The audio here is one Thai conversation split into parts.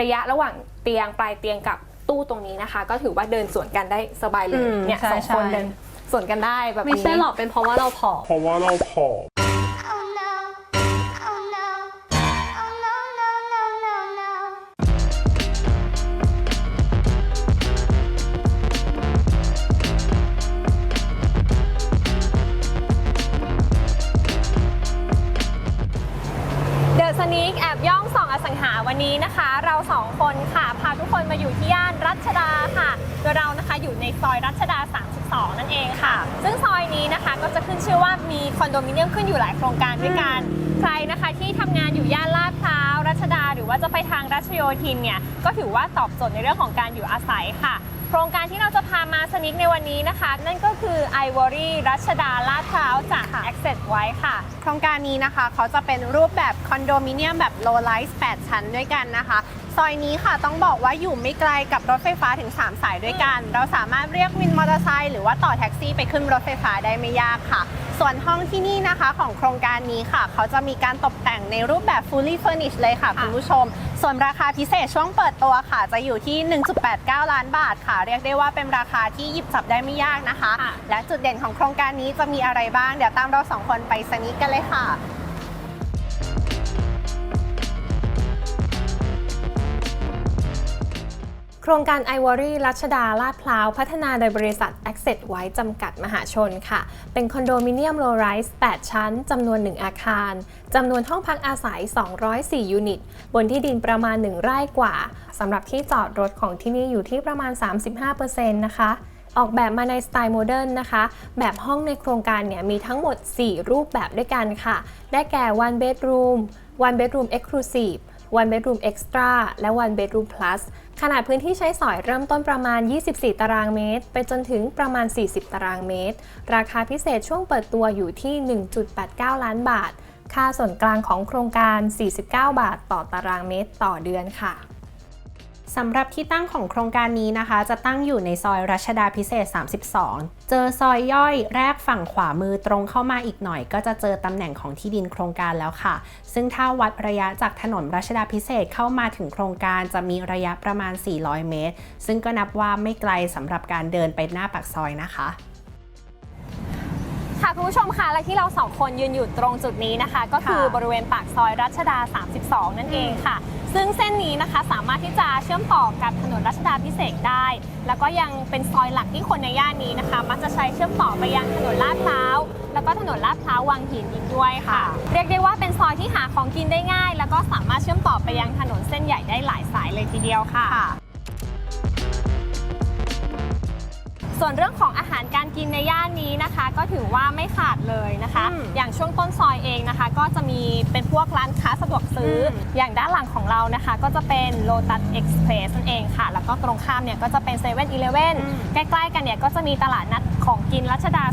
ระยะระหว่างเตียงปลายเตียงกับตู้ตรงนี้นะคะ ก็ถือว่าเดินสวนกันได้สบายเลอืยมเนี่ยใช่สองคนใช่ เดินสวนกันได้แบบนี้ไม่ใช่หรอกเป็นเพราะว่าเราผอม เพราะว่าเราผอม ค่ะ ซึ่งซอยนี้นะคะก็จะขึ้นชื่อว่ามีคอนโดมิเนียมขึ้นอยู่หลายโครงการด้วยกัน ใครนะคะที่ทำงานอยู่ย่านลาดพร้าว รัชดา หรือว่าจะไปทางรัชโยธินเนี่ยก็ถือว่าตอบโจทย์ในเรื่องของการอยู่อาศัยค่ะ โครงการที่เราจะพามาสนิกในวันนี้นะคะ นั่นก็คือ Ivory รัชดาลาดพร้าวจาก Access ไว้ค่ะ โครงการนี้นะคะเขาจะเป็นรูปแบบคอนโดมิเนียมแบบ low rise 8 ชั้นด้วยกันนะคะ ซอยนี้ค่ะต้องบอกว่าอยู่ไม่ไกลกับรถไฟฟ้าถึง 3 สายด้วยกัน เราสามารถเรียกวินมอเตอร์ไซค์หรือว่าต่อแท็กซี่ไปขึ้นรถไฟฟ้าได้ไม่ยากค่ะ ส่วนห้องที่นี่นะคะของโครงการนี้ค่ะ เขาจะมีการตกแต่งในรูปแบบ fully furnished เลยค่ะค่ะคุณผู้ชม ส่วนราคาพิเศษช่วงเปิดตัวค่ะ จะอยู่ที่ 1.89 ล้านบาทค่ะ เรียกได้ว่าเป็นราคาที่หยิบจับได้ไม่ยากนะคะค่ะและจุดเด่นของโครงการนี้จะมีอะไรบ้าง เดี๋ยวตามเราสองคนไปสนิทกันเลยค่ะ ครงการ Ivory รัชดาลาดพร้าว พัฒนาโดยบริษัท Access ไว้จำกัดมหาชนค่ะ เป็นคอนโดมิเนียมโลไรส์8 ชั้น จำนวน 1 อาคาร จำนวนห้องพักอาศัย 204 ยูนิต บนที่ดินประมาณ 1 ไร่กว่า สำหรับที่จอดรถของที่นี่อยู่ที่ประมาณ 35%นะคะออกแบบมาในสไตล์โมเดิร์นนะคะ แบบห้องในโครงการเนี่ยมีทั้งหมด 4 รูปแบบด้วยกันค่ะ ได้แก่ one bedroom one bedroom exclusive one bedroom extra และ one bedroom plus ขนาดพื้นที่ใช้สอยเริ่มต้นประมาณ 24 ตารางเมตร ไปจนถึงประมาณ 40 ตารางเมตร ราคาพิเศษช่วงเปิดตัวอยู่ที่ 1.89 ล้านบาท ค่าส่วนกลางของโครงการ 49 บาท ต่อตารางเมตรต่อเดือนค่ะ สำหรับที่ตั้งของโครงการนี้นะคะ จะตั้งอยู่ในซอยรัชดาพิเศษ 32 เจอซอยย่อยแรกฝั่งขวามือตรงเข้ามาอีกหน่อย ก็จะเจอตำแหน่งของที่ดินโครงการแล้วค่ะ ซึ่งถ้าวัดระยะจากถนนรัชดาพิเศษเข้ามาถึงโครงการจะมีระยะประมาณ 400 เมตร ซึ่งก็นับว่าไม่ไกลสำหรับการเดินไปหน้าปากซอยนะคะค่ะคุณผู้ชมค่ะและที่เราสองคนยืนอยู่ตรงจุดนี้นะคะ ก็คือบริเวณปากซอยรัชดา 32 นั่นเองค่ะ ซึ่งเส้นนี้นะคะสามารถที่จะเชื่อมต่อกับถนนรัชดาพิเศษกได้ แล้วก็ยังเป็นซอยหลักที่คนในย่านนี้นะคะ มักจะใช้เชื่อมต่อไปยังถนนลาดพร้าว แล้วก็ถนนลาดพร้าววังหินอีกด้วยค่ะ เรียกได้ว่าเป็นซอยที่หาของกินได้ง่าย แล้วก็สามารถเชื่อมต่อไปยังถนนเส้นใหญ่ได้หลายสายเลยทีเดียวค่ะ ส่วนเรื่องของอาหาร การกินในย่านนี้นะคะ ก็ถือว่าไม่ขาดเลยนะคะ อืมอย่างช่วงต้นซอยเองนะคะ ก็จะมีเป็นพวกร้านค้าสะดวกซื้ออม อย่างด้านหลังของเรานะคะ ก็จะเป็น Lotus Express นั่นเองค่ะ แล้วก็ตรงข้ามเนี่ยก็จะเป็น7 e เ e ่ e อใกล้ๆกันเนี่ยก็จะมีตลาดนัดของกินรัชดา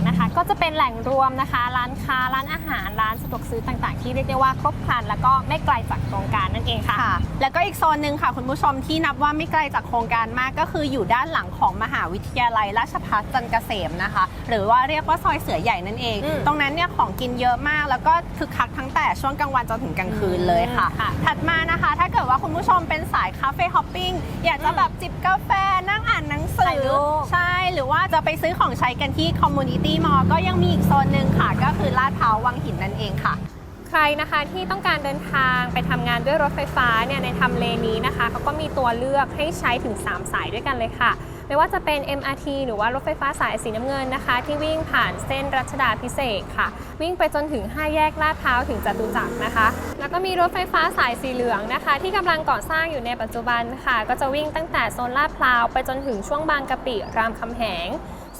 32นะคะก็จะเป็นแหล่งรวมนะคะ ร้านค้าร้านอาหารร้านสะดวกซื้อต่างๆ ที่เรียกได้ว่าครบครัน แล้วก็ไม่ไกลจากโครงการนั่นเองค่ะค่ะแล้วก็อีกโซนหนึ่งค่ะ คุณผู้ชมที่นับว่าไม่ไกลจากโครงการมากก็คืออยู่ด้านหลังของมหาวิทยาลัยราชภัฏจันทร์เกษมนะคะ หรือว่าเรียกว่าซอยเสือใหญ่นั่นเองอืมตรงนั้นเนี่ยของกินเยอะมาก แล้วก็คึกคักทั้งแต่ช่วงกลางวันจนถึงกลางคืนเลยค่ะค่ะ ถัดมานะคะ ถ้าเกิดว่าคุณผู้ชมเป็นสายคาเฟ่ฮอปปิ้งอยากจะแบบจิบกาแฟนั่งอ่านหนังสืถ่ายอรูปใช่หรือว่าจะไปซื้อของใช้กันที่คอมมูนิตี้มอลก็ยังมีอีกโซนหนึ่งค่ะ ก็คือลาดพร้าววังหินนั่นเองค่ะ ใครนะคะที่ต้องการเดินทางไปทำงานด้วยรถไฟฟ้าเนี่ยในทำเลนี้นะคะเขาก็มีตัวเลือกให้ใช้ถึง 3 สายด้วยกันเลยค่ะ ไม่ว่าจะเป็น MRT หรือว่ารถไฟฟ้าสายสีน้ำเงินนะคะ ที่วิ่งผ่านเส้นรัชดาพิเศษกค่ะ วิ่งไปจนถึง 5 แยกลาดพร้าวถึงจตุจักรนะคะ แล้วก็มีรถไฟฟ้าสายสีเหลืองนะคะ ที่กำลังก่อสร้างอยู่ในปัจจุบันค่ะ ก็จะวิ่งตั้งแต่โซนลาดพร้าวไปจนถึงช่วงบางกะปิรามคำแหง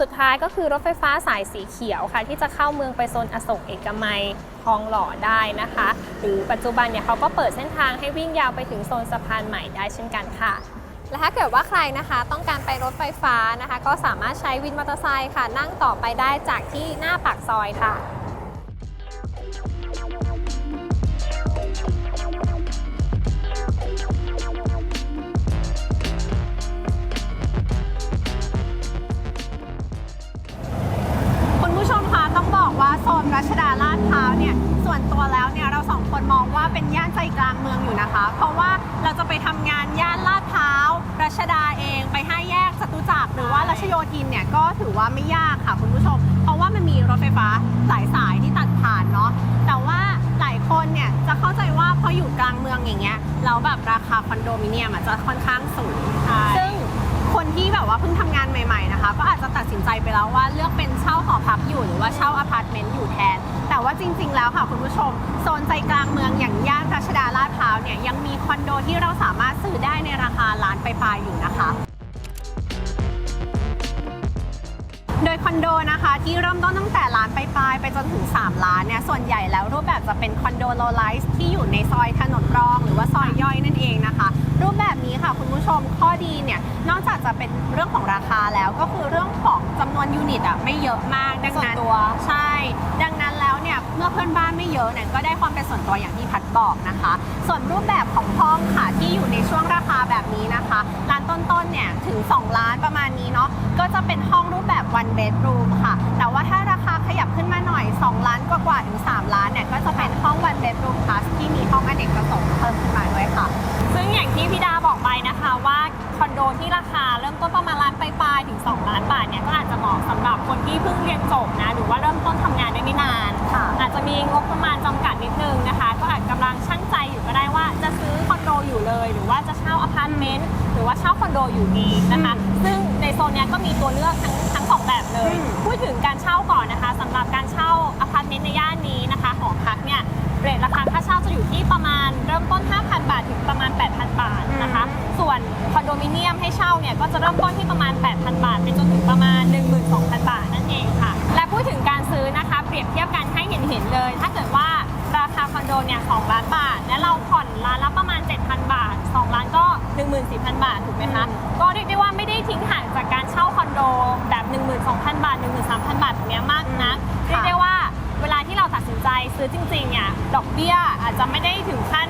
สุดท้ายก็คือรถไฟฟ้าสายสีเขียวค่ะ ที่จะเข้าเมืองไปโซนอโศกเอกมัยทองหล่อได้นะคะ หรือปัจจุบันเนี่ยเขาก็เปิดเส้นทางให้วิ่งยาวไปถึงโซนสะพานใหม่ได้เช่นกันค่ะ และถ้าเกิดว่าใครนะคะ ต้องการไปรถไฟฟ้านะคะ ก็สามารถใช้วินมอเตอร์ไซค์ค่ะ นั่งต่อไปได้จากที่หน้าปากซอยค่ะ โซนใจกลางเมืองอย่างย่านรัชดาลาดพร้าวเนี่ยยังมีคอนโดที่เราสามารถซื้อได้ในราคาล้านปลายๆอยู่นะคะ โดยคอนโดนะคะที่เริ่มต้นตั้งแต่ล้านปลายๆไปจนถึง 3 ล้านเนี่ยส่วนใหญ่แล้วรูปแบบจะเป็นคอนโดโลไลซ์ที่อยู่ในซอยถนนรอง หรือว่าซอยย่อยนั่นเองนะคะ รูปแบบนี้ค่ะคุณผู้ชมข้อดีเนี่ยนอกจากจะเป็นเรื่องของราคาแล้วก็คือเรื่องของจำนวนยูนิตอะไม่เยอะมากดังนั้นส่วนตัวใช่ดัง มื่อเพื่อนบ้านไม่เยอะเนี่ยก็ได้ความเป็นส่วนตัวอย่างที่พัดบอกนะคะ ส่วนรูปแบบของห้องค่ะที่อยู่ในช่วงราคาแบบนี้นะคะร้านต้นๆเนี่ยถึง 2 ล้านประมาณนี้เนาะก็จะเป็นห้องรูปแบบ one bedroom ค่ะ แต่ว่าถ้าราคาขยับขึ้นมาหน่อย 2 ล้านกว่าๆถึง 3 ล้านเนี่ยก็จะเป็นห้อง one bedroom plus ที่มีห้องอเนกประสงค์เพิ่มขึ้นมาด้วยค่ะ ซึ่งอย่างที่พี่ดาบอกไปนะคะว่า คอนโดที่ราคาเริ่มต้นประมาณล้านปลายๆถึง 2 ล้านบาทเนี่ยก็อาจจะเหมาะสำหรับคนที่เพิ่งเรียนจบนะหรือว่าเริ่มต้นทำงานได้ไม่นาน ค่ะ อาจจะมีงบประมาณจำกัดนิดนึงนะคะ ก็อาจกำลังชั่งใจอยู่ก็ได้ว่าจะซื้อคอนโดอยู่เลย หรือว่าจะเช่าอพาร์ตเมนต์หรือว่าเช่าคอนโดอยู่ดีนะคะ ซึ่งในโซนเนี้ยก็มีตัวเลือกทั้งทั้งสองแบบเลย อืม พูดถึงการเช่าก่อนนะคะสำหรับการเช่าอพาร์ตเมนต์ในย่านนี้นะคะหอพักเนี่ยเรทราคาค่าเช่าจะอยู่ที่ประมาณเริ่มต้น 5,000 บาทถึงประมาณ 8,000 บาทนะคะ ส่วนค อนโดมิเนียมให้เช่าเนี่ยก็จะเริ่มต้นที่ประมาณ 8,000 บาท ไปจนถึงประมาณ 12,000 บาทนั่นเองค่ะ และพูดถึงการซื้อนะคะ เปรียบเทียบกันให้เห็นเห็นๆเลย ถ้าเกิดว่าราคาคอนโดเนี่ย2ล้านบาท และเราผ่อนล้านละประมาณ 7,000 บาท 2 ล้านก็ 14,000 บาทถูกไหมคะ ก็เรียกได้ว่าไม่ได้ทิ้งห่างจากการเช่าคอนโดแบบ 12,000 บาท 13,000 บาทแบบเนี้ยมากนะเรียกได้ว่าเวลาที่เราตัดสินใจซื้อจริงๆเนี่ยดอกเบี้ยอาจจะไม่ได้ถึงขั้น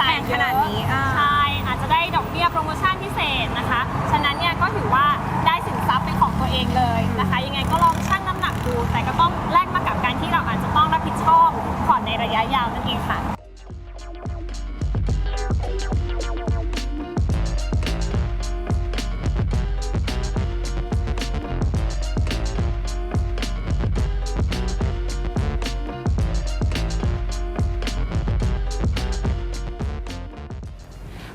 จ่ายแพงขนาดนี้อ่าใช่อา จะได้ดอกเบี้ยโปรโมชั่นพิเศษนะคะ ฉะนั้นเนี่ยก็ถือว่าได้สินทรัพย์เป็นของตัวเองเลยนะคะ ยังไงก็ลองชั่งน้ำหนักดู แต่ก็ต้องแลกมากับการที่เราอาจจะต้องรับผิดชอบผ่อนในระยะยาวนั่นเองค่ะ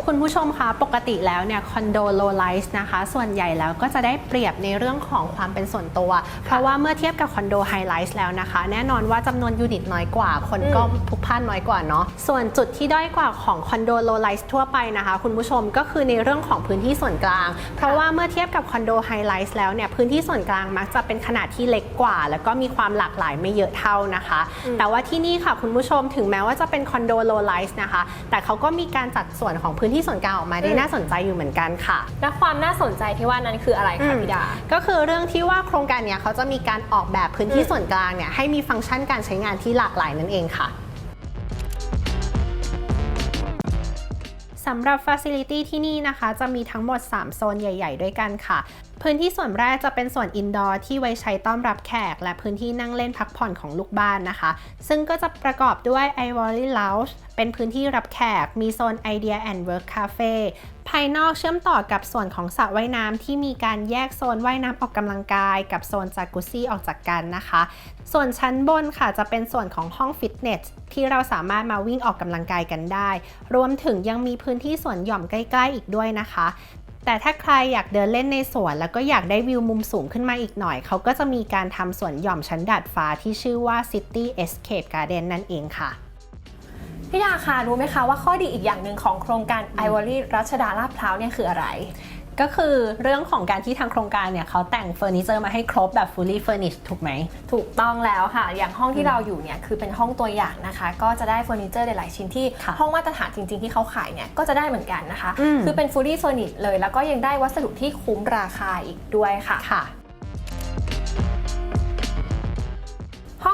คุณผู้ชมคะปกติแล้วเนี่ยคอนโดโลไลซ์นะคะส่วนใหญ่แล้วก็จะได้เปรียบในเรื่องของความเป็นส่วนตัว เพราะว่าเมื่อเทียบกับคอนโดไฮไลท์แล้วนะคะ แน่นอนว่าจำนวนยูนิตน้อยกว่า คนก็พลุกพล่านน้อยกว่าเนาะส่วนจุดที่ด้อยกว่าของคอนโดโลไลซ์ทั่วไปนะคะ คุณผู้ชมก็คือในเรื่องของพื้นที่ส่วนกลาง เพราะว่าเมื่อเทียบกับคอนโดไฮไลท์แล้วเนี่ยพื้นที่ส่วนกลางมักจะเป็นขนาดที่เล็กกว่า แล้วก็มีความหลากหลายไม่เยอะเท่านะคะ แต่ว่าที่นี่ค่ะคุณผู้ชมถึงแม้ว่าจะเป็นคอนโดโลไลซ์นะคะแต่เขาก็มีการจัดส่วนของพื้นที่ส่วนกลางออกมาได้น่าสนใจอยู่เหมือนกันค่ะ และความน่าสนใจที่ว่านั้นคืออะไรคะพี่ดา ก็คือเรื่องที่ว่าโครงการเนี้ยเขาจะมีการออกแบบพื้นที่อืมส่วนกลางเนี่ยให้มีฟังก์ชันการใช้งานที่หลากหลายนั่นเองค่ะสำหรับ Facility ที่นี่นะคะ จะมีทั้งหมด 3 โซนใหญ่ ๆ ด้วยกันค่ะ พื้นที่ส่วนแรกจะเป็นส่วนอินดอร์ที่ไว้ใช้ต้อนรับแขก และพื้นที่นั่งเล่นพักผ่อนของลูกบ้านนะคะ ซึ่งก็จะประกอบด้วย Ivory Lounge เป็นพื้นที่รับแขก มีโซน Idea and Work Cafe ภายนอกเชื่อมต่อกับส่วนของสระว่ายน้ำที่มีการแยกโซนว่ายน้ำออกกำลังกาย กับโซนจากุซี่ออกจากกันนะคะ ส่วนชั้นบนค่ะจะเป็นส่วนของห้องฟิตเนสที่เราสามารถมาวิ่งออกกำลังกายกันได้ รวมถึงยังมีพื้นที่สวนหย่อมใกล้ ๆ อีกด้วยนะคะ แต่ถ้าใครอยากเดินเล่นในสวน แล้วก็อยากได้วิวมุมสูงขึ้นมาอีกหน่อย เขาก็จะมีการทำสวนหย่อมชั้นดาดฟ้าที่ชื่อว่า City Escape Garden นั่นเองค่ะพี่ดาคะรู้ไหมคะว่าข้อดีอีกอย่างหนึ่งของโครงการ Ivory รัชดาลาดพร้าวเนี่ยคืออะไร ก็คือเรื่องของการที่ทางโครงการเนี่ยเขาแต่งเฟอร์นิเจอร์มาให้ครบแบบ fully furnished ถูกไหม ถูกต้องแล้วค่ะ อย่างห้องที่เราอยู่เนี่ยคือเป็นห้องตัวอย่างนะคะ ก็จะได้เฟอร์นิเจอร์หลายๆชิ้นที่ค่ะห้องมาตรฐานจริงๆที่เขาขายเนี่ยก็จะได้เหมือนกันนะคะ อืม คือเป็น fully furnished เลย แล้วก็ยังได้วัสดุที่คุ้มราคาอีกด้วยค่ะ ค่ะ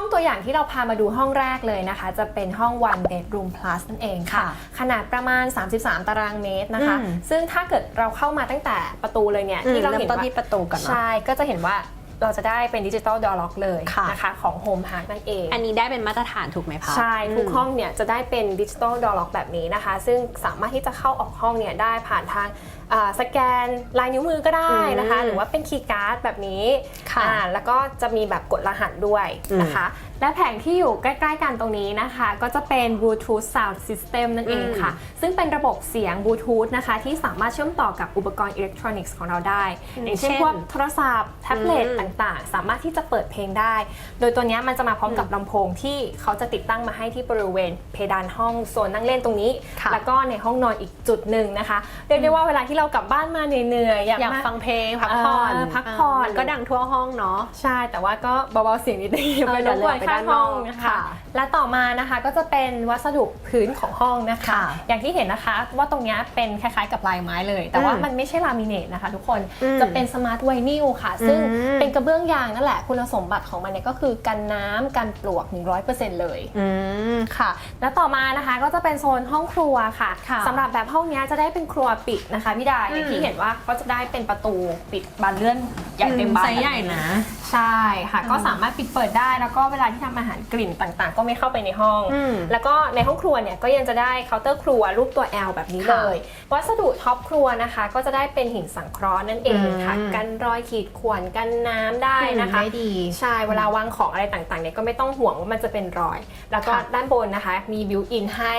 องตัวอย่างที่เราพามาดูห้องแรกเลยนะคะ จะเป็นห้อง one bedroom plus นั่นเองค่ะค่ะขนาดประมาณ 33 ตารางเมตรนะคะอืมซึ่งถ้าเกิดเราเข้ามาตั้งแต่ประตูเลยเนี่ยอืมที่เราเริ่เห็มนต้นว่าที่ประตูก่อนเนาะใช่ก็จะเห็นว่าเราจะได้เป็นดิจิตอลดอร์ล็อกเลยค่ะนะคะของโฮมฮักนั่นเอง อันนี้ได้เป็นมาตรฐานถูกไหมคะใช่ ทุกมห้องเนี่ยจะได้เป็นดิจิตอลดอร์ล็อกแบบนี้นะคะ ซึ่งสามารถที่จะเข้าออกห้องเนี่ยได้ผ่านทางอ่าสแกนลายนิ้วมือก็ได้นะคะอืมหรือว่าเป็นคีย์การ์ดแบบนี้ค่ะอ่าแล้วก็จะมีแบบกดรหัสด้วยนะคะ และแผงที่อยู่ใกล้ๆกันตรงนี้นะคะ ก็จะเป็น Bluetooth Sound System นั่นเองค่ะ ซึ่งเป็นระบบเสียงบลูทูธนะคะ ที่สามารถเชื่อมต่อกับอุปกรณ์อิเล็กทรอนิกส์ของเราได้อืมอย่างเช่นเช่นพวกโทรศัพท์ แท็บเล็ตอืมต่างๆ สามารถที่จะเปิดเพลงได้ โดยตัวเนี้ยมันจะมาพร้อมกับลำโพงที่เขาจะติดตั้งมาให้ที่บริเวณเพดานห้องโซนนั่งเล่นตรงนี้ค่ะแล้วก็ในห้องนอนอีกจุดหนึ่งนะคะเรียกได้ว่าเวลาที่เรากลับบ้านมาเหนื่อยๆอยากอยากมา ฟังเพลงพักผ่อนเออพักผ่อนมันก็ดังทั่วห้องเนาะ ใช่ แต่ว่าก็เบาๆเสียงนิดนึงเออไปรบกวนเดี๋ยวข้างไปด้านนห้ออกงนะคะค่ะและต่อมานะคะก็จะเป็นวัสดุพื้นของห้องนะคะ ค่ะอย่างที่เห็นนะคะว่าตรงเนี้ยเป็นคล้ายๆกับลายไม้เลย แต่ว่าอืมมันไม่ใช่ลามิเนตนะคะ ทุกคนอืมจะเป็นสมาร์ทไวนิลค่ะ ซึ่งอืม เป็นกระเบื้องยางนั่นแหละคุณสมบัติของมันเนี่ยก็คือกันน้ำกันปลวก 100%เลย อืม ค่ะแล้วต่อมานะคะก็จะเป็นโซนห้องครัวค่ะค่ะสำหรับแบบห้องเนี้ยจะได้เป็นครัวปิดนะคะพี่ดาอย่างที่เห็นว่าก็จะได้เป็นประตูปิดบานเลื่อนใหญ่เต็มบานไซส์ใหญ่นะ ใช่ค่ะ ก็สามารถปิดเปิดได้แล้วก็เวลาที่ทำอาหารกลิ่นต่างๆ ก็ไม่เข้าไปในห้องอืมแล้วก็ในห้องครัวเนี่ยก็ยังจะได้เคาน์เตอร์ครัวรูปตัว L แบบนี้เลย วัสดุท็อปครัวนะคะ ก็จะได้เป็นหินสังเคราะห์นั่นเองค่ะอืมกันรอยขีดข่วนกันน้ำได้นะคะได้ดีใช่เวลาวางของอะไรต่างๆเนี่ยก็ไม่ต้องห่วงว่ามันจะเป็นรอย แล้วก็ค่ะด้านบนนะคะ มีบิวอินให้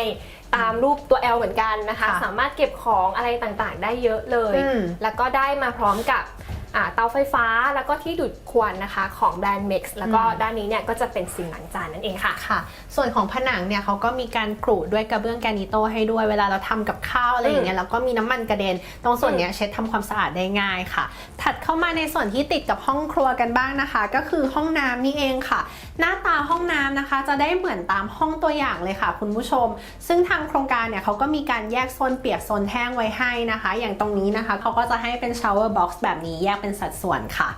ตามรูปตัว L เหมือนกันนะคะ ค่ะสามารถเก็บของอะไรต่างๆ ได้เยอะเลย อืม แล้วก็ได้มาพร้อมกับอ่า เตาไฟฟ้าแล้วก็ที่ดูดควันนะคะของแบรนด์ Mex แล้วก็ด้านนี้เนี่ยก็จะเป็นซิงค์ล้างจานนั่นเองค่ะค่ะ ส่วนของผนังเนี่ยเขาก็มีการกรูดด้วยกระเบื้องแกรนิโตให้ด้วยเวลาเราทำกับข้าวอะไรอย่างเงี้ยแล้วก็มีน้ำมันกระเด็น ตรงส่วนเนี้ยเช็ดทำความสะอาดได้ง่ายค่ะ ถัดเข้ามาในส่วนที่ติดกับห้องครัวกันบ้างนะคะ ก็คือห้องน้ำนี่เองค่ะ หน้าตาห้องน้ำนะคะ จะได้เหมือนตามห้องตัวอย่างเลยค่ะ คุณผู้ชม ซึ่งทางโครงการเนี่ยเขาก็มีการแยกโซนเปียกโซนแห้งไว้ให้นะคะ อย่างตรงนี้นะคะเขาก็จะให้เป็น shower box แบบนี้แยกเป็นสัดส่วนค่ะ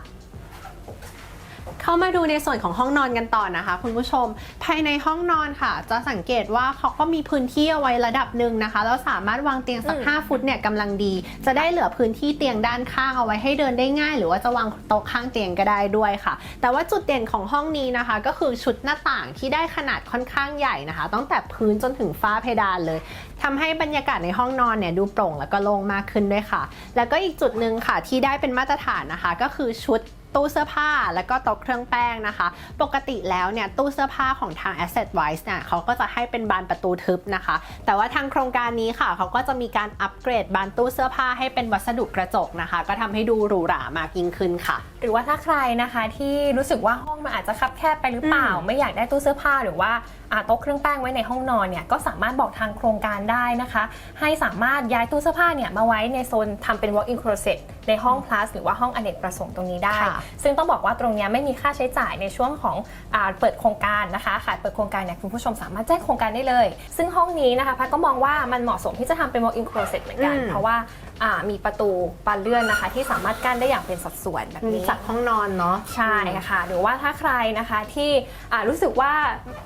เข้ามาดูในส่วนของห้องนอนกันต่อนะคะ คุณผู้ชมภายในห้องนอนค่ะ จะสังเกตว่าเขาก็มีพื้นที่เอาไว้ระดับหนึ่งนะคะแล้วสามารถวางเตียงสักอืม5ฟุตเนี่ยกำลังดี จะได้เหลือพื้นที่เตียงด้านข้างเอาไว้ให้เดินได้ง่าย หรือว่าจะวางโต๊ะข้างเตียงก็ได้ด้วยค่ะ แต่ว่าจุดเด่นของห้องนี้นะคะ ก็คือชุดหน้าต่างที่ได้ขนาดค่อนข้างใหญ่นะคะตั้งแต่พื้นจนถึงฟ้าเพดานเลย ทำให้บรรยากาศในห้องนอนเนี่ยดูโปร่งแล้วก็โล่งมากขึ้นด้วยค่ะ แล้วก็อีกจุดหนึ่งค่ะที่ได้เป็นมาตรฐานนะคะ ก็คือชุดตู้เสื้อผ้าแล้วก็โต๊ะเครื่องแป้งนะคะ ปกติแล้วเนี่ยตู้เสื้อผ้าของทาง Asset Wise เนี่ยเขาก็จะให้เป็นบานประตูทึบนะคะ แต่ว่าทางโครงการนี้ค่ะเขาก็จะมีการอัปเกรดบานตู้เสื้อผ้าให้เป็นวัสดุกระจกนะคะ ก็ทำให้ดูหรูหรามากยิ่งขึ้นค่ะ หรือว่าถ้าใครนะคะที่รู้สึกว่าห้องมันอาจจะคับแคบไปหรือเปล่าอืมไม่อยากได้ตู้เสื้อผ้าหรือว่าอ่าโต๊ะเครื่องแป้งไว้ในห้องนอนเนี่ยก็สามารถบอกทางโครงการได้นะคะ ให้สามารถย้ายตู้เสื้อผ้าเนี่ยมาไว้ในโซนทำเป็น walk-in closet ในห้อง plus หรือว่าห้องอเนกประสงค์ตรงนี้ได้ค่ะซึ่งต้องบอกว่าตรงเนี้ยไม่มีค่าใช้จ่ายในช่วงของอาเปิดโครงการนะคะขายเปิดโครงการเนี่ยคุณผู้ชมสามารถแจ้งโครงการได้เลย ซึ่งห้องนี้นะคะพัดก็มองว่ามันเหมาะสมที่จะทำเป็น walk-in closet เหมือนกันอืมเพราะว่าอ่ามีประตูบานเลื่อนนะคะ ที่สามารถกั้นได้อย่างเป็นสัดส่วนแบบมีนี้จากห้องนอนเนาะใช่ค่ะ หรือว่าถ้าใครนะคะที่อ่ารู้สึกว่า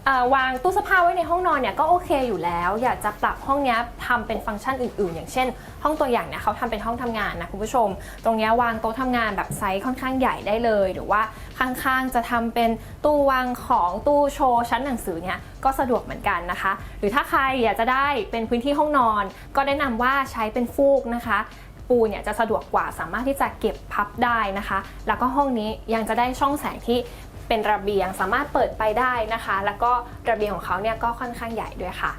เอ่อวางตู้เสื้อผ้าไว้ในห้องนอนเนี่ยก็โอเคอยู่แล้ว อยากจะปรับห้องเนี้ยทำเป็นฟังก์ชันอื่น ๆ อย่างเช่น ห้องตัวอย่างเนี่ยเขาทำเป็นห้องทำงานนะคุณผู้ชมตรงนี้วางโต๊ะทำงานแบบไซส์ค่อนข้างใหญ่ได้เลย หรือว่าข้างๆจะทำเป็นตู้วางของตู้โชว์ชั้นหนังสือเนี่ยก็สะดวกเหมือนกันนะคะ หรือถ้าใครอยากจะได้เป็นพื้นที่ห้องนอน ก็แนะนำว่าใช้เป็นฟูกนะคะปูเนี่ยจะสะดวกกว่าสามารถที่จะเก็บพับได้นะคะ แล้วก็ห้องนี้ยังจะได้ช่องแสงที่เป็นระเบียงสามารถเปิดไปได้นะคะ แล้วก็ระเบียงของเขาเนี่ยก็ค่อนข้างใหญ่ด้วยค่ะ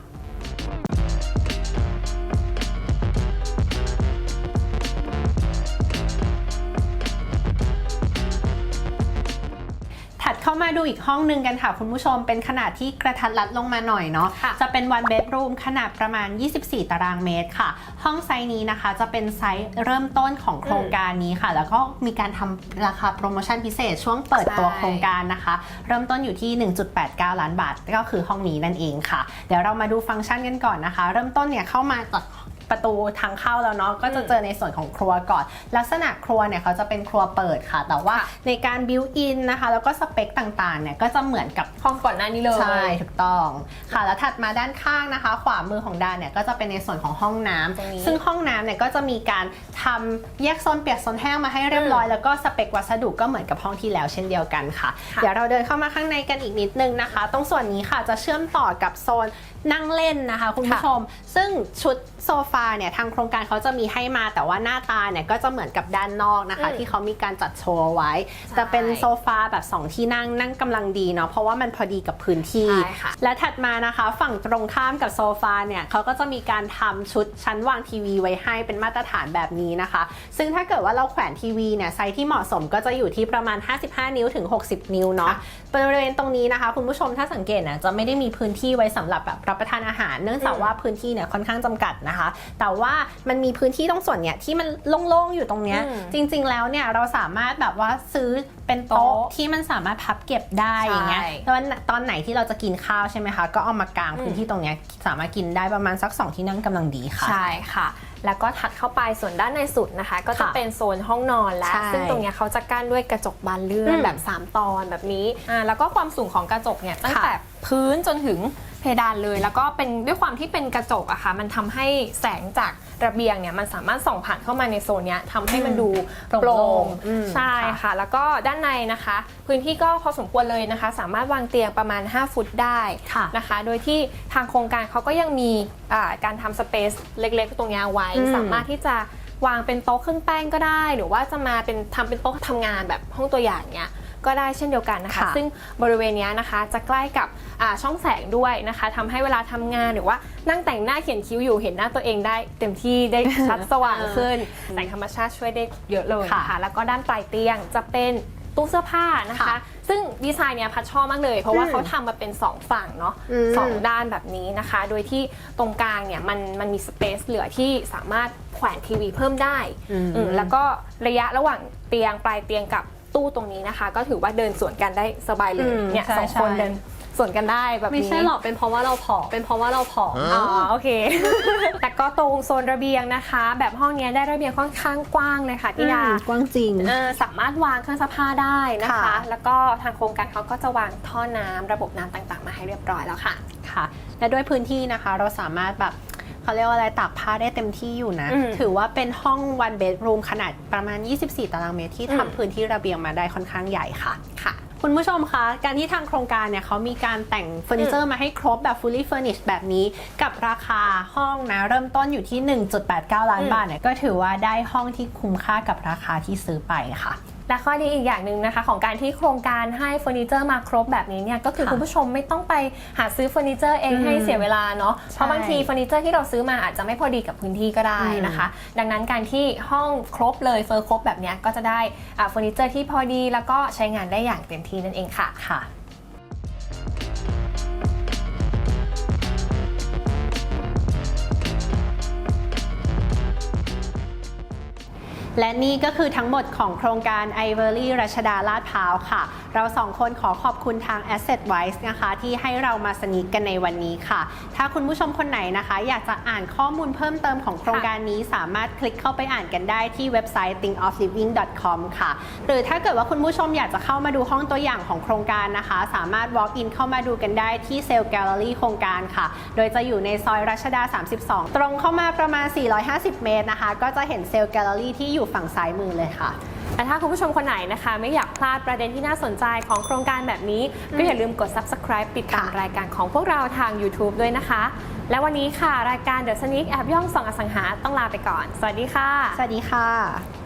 มาดูอีกห้องหนึ่งกันค่ะ คุณผู้ชมเป็นขนาดที่กระทัดรัดลงมาหน่อยเนาะค่ะจะเป็น one bedroom ขนาดประมาณ 24 ตารางเมตรค่ะ ห้องไซส์นี้นะคะ จะเป็นไซส์เริ่มต้นของโครงการนี้ค่ะ แล้วก็มีการทำราคาโปรโมชั่นพิเศษช่วงเปิดตัวใช่โครงการนะคะ เริ่มต้นอยู่ที่ 1.89 ล้านบาท ก็คือห้องนี้นั่นเองค่ะ เดี๋ยวเรามาดูฟังก์ชันกันก่อนนะคะ เริ่มต้นเนี่ยเข้ามาจาก ประตูทางเข้าแล้วเนาะก็จะเจอในส่วนของครัวก่อน ลักษณะครัวเนี่ยเขาจะเป็นครัวเปิดค่ะ แต่ว่าค่ะในการบิวอินนะคะ แล้วก็สเปคต่างๆเนี่ยก็จะเหมือนกับห้องก่อนหน้านี้เลยใช่ถูกต้องค่ะ แล้วถัดมาด้านข้างนะคะ ขวามือของดานเนี่ยก็จะเป็นในส่วนของห้องน้ำตรงนี้ซึ่งห้องน้ำเนี่ยก็จะมีการทำแยกโซนเปียกโซนแห้งมาให้เรียบร้อย แล้วก็สเปควัสดุก็เหมือนกับห้องที่แล้วเช่นเดียวกันค่ะค่ะ เดี๋ยวเราเดินเข้ามาข้างในกันอีกนิดนึงนะคะ ตรงส่วนนี้ค่ะจะเชื่อมต่อกับโซนนั่งเล่นนะคะ คุณผู้ชม ซึ่งชุดโซฟาเนี่ยทางโครงการเขาจะมีให้มาแต่ว่าหน้าตาเนี่ยก็จะเหมือนกับด้านนอกนะคะอืมที่เขามีการจัดโชว์เอาไว้ จะเป็นโซฟาแบบสองที่นั่งนั่งกำลังดีเนาะเพราะว่ามันพอดีกับพื้นที่ใช่ค่ะและถัดมานะคะฝั่งตรงข้ามกับโซฟาเนี่ยเขาก็จะมีการทำชุดชั้นวางทีวีไว้ให้เป็นมาตรฐานแบบนี้นะคะ ซึ่งถ้าเกิดว่าเราแขวนทีวีเนี่ยไซส์ที่เหมาะสมก็จะอยู่ที่ประมาณ 55 นิ้วถึง 60 นิ้วเนาะบริเวณตรงนี้นะคะ คุณผู้ชมถ้าสังเกตนะจะไม่ได้มีพื้นที่ไว้สำหรับแบบรับประทานอาหาร เนื่องจากว่าพื้นที่เนี่ยค่อนข้างจำกัดนะคะแต่ว่ามันมีพื้นที่ตรงส่วนเนี่ยที่มันโล่งๆอยู่ตรงเนี้ยอืมจริง ๆ แล้วเนี่ยเราสามารถแบบว่าซื้อเป็นโต๊ะโต๊ะที่มันสามารถพับเก็บได้อย่างเงี้ยใช่ตอนตอนไหนที่เราจะกินข้าวใช่ไหมคะก็เอามากางพื้นที่ตรงเนี้ยสามารถกินได้ประมาณสัก 2 ที่นั่งกำลังดีค่ะใช่ค่ะแล้วก็ถัดเข้าไปส่วนด้านในสุดนะคะ ก็จะค่ะเป็นโซนห้องนอนแล้วใช่ซึ่งตรงเนี้ยเขาจะกั้นด้วยกระจกบานเลื่ออืนมแบบ 3 ตอนแบบนี้อ่าแล้วก็ความสูงของกระจกเนี่ยตั้งค่ะแต่ พื้นจนถึงเพดานเลย แล้วก็เป็นด้วยความที่เป็นกระจกอะค่ะ มันทำให้แสงจากระเบียงเนี่ยมันสามารถส่องผ่านเข้ามาในโซนเนี้ยทำให้มันดูโปโปร่ร่งงอืมใช่ค่ะค่ะ แล้วก็ด้านในนะคะ พื้นที่ก็พอสมควรเลยนะคะ สามารถวางเตียงประมาณ 5 ฟุตได้ค่ะนะคะ โดยที่ทางโครงการเขาก็ยังมีอ่าการทำสเปซเล็กๆ ตรงเนี้ยไว้อืมสามารถที่จะวางเป็นโต๊ะเครื่องแป้งก็ได้ หรือว่าจะมาเป็นทำเป็นโต๊ะทำงานแบบห้องตัวอย่างเนี้ย ก็ได้เช่นเดียวกันนะคะค่ะซึ่งบริเวณเนี้ยนะคะจะใกล้กับอ่าช่องแสงด้วยนะคะทำให้เวลาทำงานหรือว่านั่งแต่งหน้าเขียนคิ้วอยู่เห็นหน้าตัวเองได้ เต็มที่ได้ชัดสว่างขึ้นแสงธรรมชาติช่วยได้เยอะเลยนะคะแล้วก็ด้านปลายเตียงจะเป็นตู้เสื้อผ้านะคะค่ะซึ่งดีไซน์เนี้ยพัดชอบมากเลย เพราะว่าอืมเขาทำมาเป็น 2 ฝั่งเนาะอืมสองด้านแบบนี้นะคะ โดยที่ตรงกลางเนี่ยมันมันมีสเปซเหลือที่สามารถแขวนทีวีเพิ่มได้อืมอืมแล้วก็ระยะระหว่างเตียงปลายเตียงกับ ตู้ตรงนี้นะคะ ก็ถือว่าเดินสวนกันได้สบายเลยอืมเนี่ยใช่สองคนใช่ เดินสวนกันได้แบบนี้ ไม่ใช่หรอกเป็นเพราะว่าเราผอมเป็นเพราะว่าเราผอม อ๋อโอเค แต่ก็ตรงโซนระเบียงนะคะ แบบห้องเนี้ยได้ระเบียงค่อนข้างกว้างเลยค่ะพี่ดากว้างจริง เออสามารถวางเครื่องซักผ้าได้นะคะ ค่ะ แล้วก็ทางโครงการเขาก็จะวางท่อน้ำระบบน้ำต่างๆ มาให้เรียบร้อยแล้วค่ะ ค่ะและด้วยพื้นที่นะคะเราสามารถแบบ เขาเรียกว่าอะไรตากผ้าได้เต็มที่อยู่นะ อืมถือว่าเป็นห้อง one bedroom ขนาดประมาณ 24 ตารางเมตรที่อืม ทำพื้นที่ระเบียงมาได้ค่อนข้างใหญ่ค่ะ ค่ะ คุณผู้ชมคะ การที่ทางโครงการเนี่ยเขามีการแต่งเฟอร์นิเจอร์มาให้ครบแบบ fully furnished แบบนี้ กับราคาห้องนะ เริ่มต้นอยู่ที่ 1.89 ล้านอืม บาทเนี่ยก็ถือว่าได้ห้องที่คุ้มค่ากับราคาที่ซื้อไปค่ะ และข้อดีอีกอย่างหนึ่งนะคะของการที่โครงการให้เฟอร์นิเจอร์มาครบแบบนี้เนี่ยก็คือค่ะคุณผู้ชมไม่ต้องไปหาซื้อเฟอร์นิเจอร์เองอืมให้เสียเวลาเนาะเพราะใช่บางทีเฟอร์นิเจอร์ที่เราซื้อมาอาจจะไม่พอดีกับพื้นที่ก็ได้นะคะ ดังนั้นการที่ห้องครบเลยเฟอร์ครบแบบเนี้ยก็จะได้อ่าเฟอร์นิเจอร์ที่พอดีแล้วก็ใช้งานได้อย่างเต็มที่นั่นเองค่ะค่ะ และนี่ก็คือทั้งหมดของโครงการ i v o r y รัชดาลาดพร้าวค่ะ เราสองคนขอขอบคุณทาง Asset Wise นะคะ ที่ให้เรามาสนิทกันในวันนี้ค่ะ ถ้าคุณผู้ชมคนไหนนะคะ อยากจะอ่านข้อมูลเพิ่มเติมของโครงการนี้ สามารถคลิกเข้าไปอ่านกันได้ที่เว็บไซต์ thinkofliving.com ค่ะ หรือถ้าเกิดว่าคุณผู้ชมอยากจะเข้ามาดูห้องตัวอย่างของโครงการนะคะ สามารถ walk in เข้ามาดูกันได้ที่เซลล์แกลเลอรี่โครงการค่ะ โดยจะอยู่ในซอยรัชดา 32 ตรงเข้ามาประมาณ 450 เมตรนะคะ ก็จะเห็นเซลล์แกลเลอรี่ที่อยู่ฝั่งซ้ายมือเลยค่ะ และถ้าคุณผู้ชมคนไหนนะคะ ไม่อยากพลาดประเด็นที่น่าสนใจของโครงการแบบนี้ ก็อย่าลืมกด subscribe ติดตามค่ะรายการของพวกเราทาง YouTube ด้วยนะคะ และวันนี้ค่ะรายการ The Sneak แอบย่องส่องอสังหาต้องลาไปก่อน สวัสดีค่ะ สวัสดีค่ะ